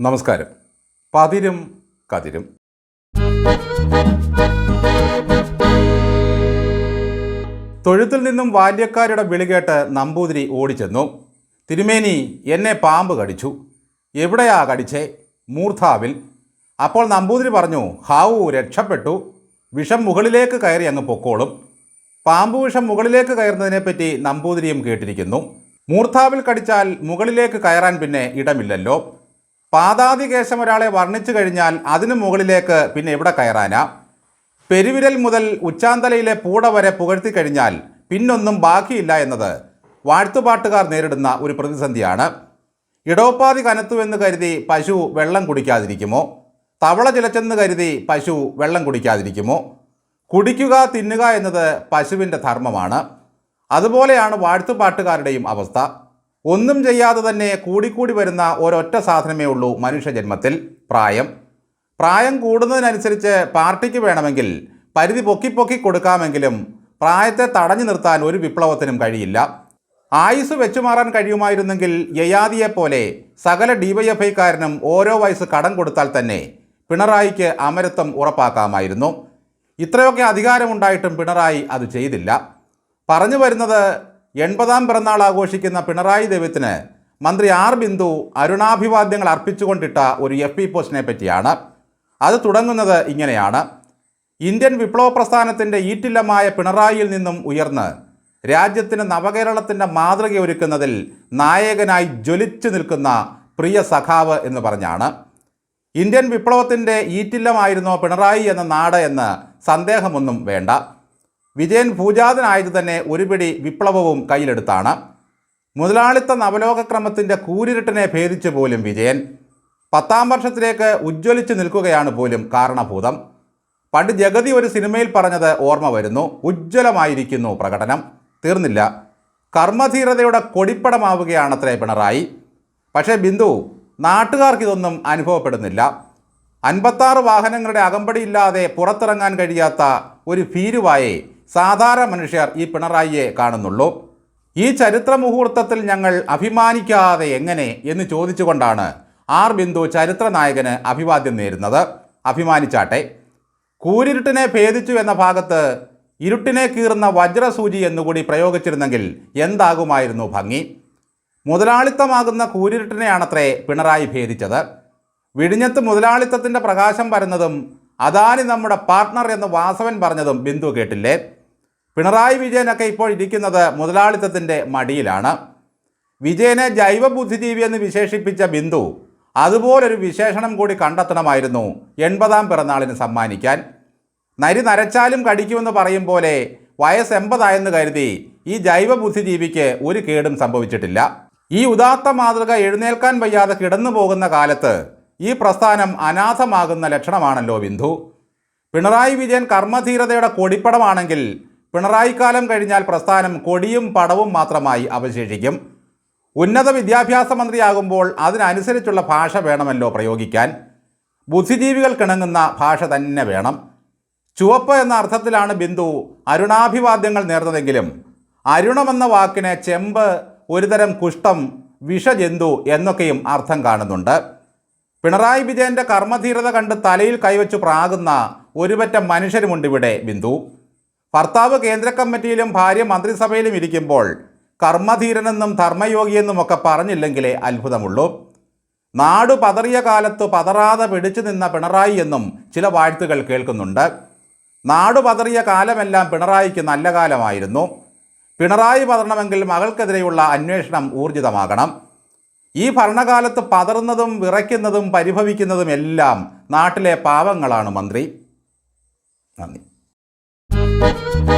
നമസ്കാരം. പതിരും കതിരും. തൊഴുത്തിൽ നിന്നും ബാല്യക്കാരുടെ വിളികേട്ട് നമ്പൂതിരി ഓടിച്ചെന്നു. തിരുമേനി എന്നെ പാമ്പ് കടിച്ചു. എവിടെയാ കടിച്ചേ? മൂർധാവിൽ. അപ്പോൾ നമ്പൂതിരി പറഞ്ഞു ഹാവു രക്ഷപ്പെട്ടു. വിഷം മുകളിലേക്ക് കയറി അങ്ങ് പൊക്കോളും. പാമ്പ് വിഷം മുകളിലേക്ക് കയറുന്നതിനെപ്പറ്റി നമ്പൂതിരിയും കേട്ടിരിക്കുന്നു. മൂർധാവിൽ കടിച്ചാൽ മുകളിലേക്ക് കയറാൻ പിന്നെ ഇടമില്ലല്ലോ. പാതാതികേശം ഒരാളെ വർണിച്ചു കഴിഞ്ഞാൽ അതിനു മുകളിലേക്ക് പിന്നെ എവിടെ കയറാനാ? പെരുവിരൽ മുതൽ ഉച്ചാന്തലയിലെ പൂട വരെ പുകഴ്ത്തി കഴിഞ്ഞാൽ പിന്നൊന്നും ബാക്കിയില്ല എന്നത് വാഴ്ത്തുപാട്ടുകാർ നേരിടുന്ന ഒരു പ്രതിസന്ധിയാണ്. ഇടോപ്പാതി കനത്തുവെന്ന് കരുതി പശു വെള്ളം കുടിക്കാതിരിക്കുമോ? തവള ചിലച്ചെന്ന് കരുതി പശു വെള്ളം കുടിക്കാതിരിക്കുമോ? കുടിക്കുക തിന്നുക എന്നത് പശുവിന്റെ ധർമ്മമാണ്. അതുപോലെയാണ് വാഴ്ത്തുപാട്ടുകാരുടെയും അവസ്ഥ. ഒന്നും ചെയ്യാതെ തന്നെ കൂടിക്കൂടി വരുന്ന ഒരൊറ്റ സാധനമേ ഉള്ളൂ മനുഷ്യജന്മത്തിൽ പ്രായം. പ്രായം കൂടുന്നതിനനുസരിച്ച് പാർട്ടിക്ക് വേണമെങ്കിൽ പരിധി പൊക്കി പൊക്കി കൊടുക്കാമെങ്കിലും പ്രായത്തെ തടഞ്ഞു നിർത്താൻ ഒരു വിപ്ലവത്തിനും കഴിയില്ല. ആയുസ് വെച്ചുമാറാൻ കഴിയുമായിരുന്നെങ്കിൽ യയാദിയെ പോലെ സകല ഡിവൈഎഫ്ഐക്കാരനും ഓരോ വയസ്സ് കടം കൊടുത്താൽ തന്നെ പിണറായിക്ക് അമരത്വം ഉറപ്പാക്കാമായിരുന്നു. ഇത്രയൊക്കെ അധികാരമുണ്ടായിട്ടും പിണറായി അത് ചെയ്തില്ല. പറഞ്ഞു വരുന്നത് എൺപതാം പിറന്നാൾ ആഘോഷിക്കുന്ന പിണറായി ദൈവത്തിന് മന്ത്രി ആർ ബിന്ദു അരുണാഭിവാദ്യങ്ങൾ അർപ്പിച്ചുകൊണ്ടിട്ട ഒരു എഫ് പി പോസ്റ്റിനെ പറ്റിയാണ്. അത് തുടങ്ങുന്നത് ഇങ്ങനെയാണ്. ഇന്ത്യൻ വിപ്ലവ പ്രസ്ഥാനത്തിന്റെ ഈറ്റില്ലമായ പിണറായിയിൽ നിന്നും ഉയർന്ന് രാജ്യത്തിന് നവകേരളത്തിന്റെ മാതൃക ഒരുക്കുന്നതിൽ നായകനായി ജ്വലിച്ചു നിൽക്കുന്ന പ്രിയ സഖാവ് എന്ന് പറഞ്ഞാണ്. ഇന്ത്യൻ വിപ്ലവത്തിന്റെ ഈറ്റില്ലമായിരുന്നോ പിണറായി എന്ന നാട് എന്ന് സന്ദേഹമൊന്നും വേണ്ട. വിജയൻ ഭൂജാതനായത് തന്നെ ഒരുപിടി വിപ്ലവവും കയ്യിലെടുത്താണ്. മുതലാളിത്ത നവലോകക്രമത്തിന്റെ കൂരിരുട്ടിനെ ഭേദിച്ചു പോലും വിജയൻ. പത്താം വർഷത്തിലേക്ക് ഉജ്ജ്വലിച്ചു നിൽക്കുകയാണ് പോലും കാരണഭൂതം. പണ്ട് ജഗതി ഒരു സിനിമയിൽ പറഞ്ഞത് ഓർമ്മ വരുന്നു ഉജ്ജ്വലമായിരിക്കുന്നു പ്രകടനം. തീർന്നില്ല. കർമ്മധീരതയുടെ കൊടിപ്പടമാവുകയാണത്രേ പിണറായി. പക്ഷേ ബിന്ദു നാട്ടുകാർക്കിതൊന്നും അനുഭവപ്പെടുന്നില്ല. അൻപത്താറ് വാഹനങ്ങളുടെ അകമ്പടിയില്ലാതെ പുറത്തിറങ്ങാൻ കഴിയാത്ത ഒരു ഭീരുവായെ സാധാരണ മനുഷ്യർ ഈ പിണറായിയെ കാണുന്നുള്ളൂ. ഈ ചരിത്ര മുഹൂർത്തത്തിൽ ഞങ്ങൾ അഭിമാനിക്കാതെ എങ്ങനെ എന്ന് ചോദിച്ചുകൊണ്ടാണ് ആർ ബിന്ദു ചരിത്ര നായകന് അഭിവാദ്യം നേരുന്നത്. അഭിമാനിച്ചാട്ടെ കൂരിരുട്ടിനെ ഭേദിച്ചു എന്ന ഭാഗത്ത് ഇരുട്ടിനെ കീറുന്ന വജ്രസൂചി എന്നുകൂടി പ്രയോഗിച്ചിരുന്നെങ്കിൽ എന്താകുമായിരുന്നു ഭംഗി? മുതലാളിത്തമാകുന്ന കൂരിരുട്ടിനെയാണത്രേ പിണറായി ഭേദിച്ചത്. വിഴിഞ്ഞത്ത് മുതലാളിത്തത്തിന്റെ പ്രകാശം വരുന്നതും അദാനി നമ്മുടെ പാർട്ണർ എന്ന് വാസവൻ പറഞ്ഞതും ബിന്ദു കേട്ടില്ലേ? പിണറായി വിജയനൊക്കെ ഇപ്പോൾ ഇരിക്കുന്നത് മുതലാളിത്തത്തിന്റെ മടിയിലാണ്. വിജയനെ ജൈവ ബുദ്ധിജീവി എന്ന് വിശേഷിപ്പിച്ച ബിന്ദു അതുപോലൊരു വിശേഷണം കൂടി കണ്ടെത്തണമായിരുന്നു എൺപതാം പിറന്നാളിന് സമ്മാനിക്കാൻ. നരി നരച്ചാലും കടിക്കുമെന്ന് പറയും പോലെ വയസ്സ് എൺപതായെന്ന് കരുതി ഈ ജൈവ ബുദ്ധിജീവിക്ക് ഒരു കേടും സംഭവിച്ചിട്ടില്ല. ഈ ഉദാത്ത മാതൃക എഴുന്നേൽക്കാൻ വയ്യാതെ കിടന്നു പോകുന്ന കാലത്ത് ഈ പ്രസ്ഥാനം അനാഥമാകുന്ന ലക്ഷണമാണല്ലോ ബിന്ദു. പിണറായി വിജയൻ കർമ്മധീരതയുടെ കൊടിപ്പടമാണെങ്കിൽ പിണറായി കാലം കഴിഞ്ഞാൽ പ്രസ്ഥാനം കൊടിയും പടവും മാത്രമായി അവശേഷിക്കും. ഉന്നത വിദ്യാഭ്യാസ മന്ത്രിയാകുമ്പോൾ അതിനനുസരിച്ചുള്ള ഭാഷ വേണമല്ലോ പ്രയോഗിക്കാൻ. ബുദ്ധിജീവികൾ കിണങ്ങുന്ന ഭാഷ തന്നെ വേണം. ചുവപ്പ് എന്ന അർത്ഥത്തിലാണ് ബിന്ദു അരുണാഭിവാദ്യങ്ങൾ നേർന്നതെങ്കിലും. അരുണമെന്ന വാക്കിന് ചെമ്പ് ഒരുതരം കുഷ്ഠം വിഷജന്തു എന്നൊക്കെയും അർത്ഥം കാണുന്നുണ്ട്. പിണറായി വിജയന്റെ കർമ്മധീരത കണ്ട് തലയിൽ കൈവച്ചു പ്രാകുന്ന ഒരുപറ്റം മനുഷ്യരുമുണ്ട് ഇവിടെ ബിന്ദു. ഭർത്താവ് കേന്ദ്ര കമ്മിറ്റിയിലും ഭാര്യ മന്ത്രിസഭയിലും ഇരിക്കുമ്പോൾ കർമ്മധീരനെന്നും ധർമ്മയോഗിയെന്നും ഒക്കെ പറഞ്ഞില്ലെങ്കിലേ അത്ഭുതമുള്ളൂ. നാടു പതറിയ കാലത്ത് പതറാതെ പിടിച്ചു നിന്ന പിണറായി എന്നും ചില വാഴ്ത്തുകൾ കേൾക്കുന്നുണ്ട്. നാടു പതറിയ കാലമെല്ലാം പിണറായിക്ക് നല്ല കാലമായിരുന്നു. പിണറായി പതറണമെങ്കിൽ മകൾക്കെതിരെയുള്ള അന്വേഷണം ഊർജിതമാകണം. ഈ ഭരണകാലത്ത് പതറുന്നതും വിറയ്ക്കുന്നതും പരിഭവിക്കുന്നതും എല്ലാം നാട്ടിലെ പാവങ്ങളാണ് മന്ത്രി. നന്ദി. Thank you.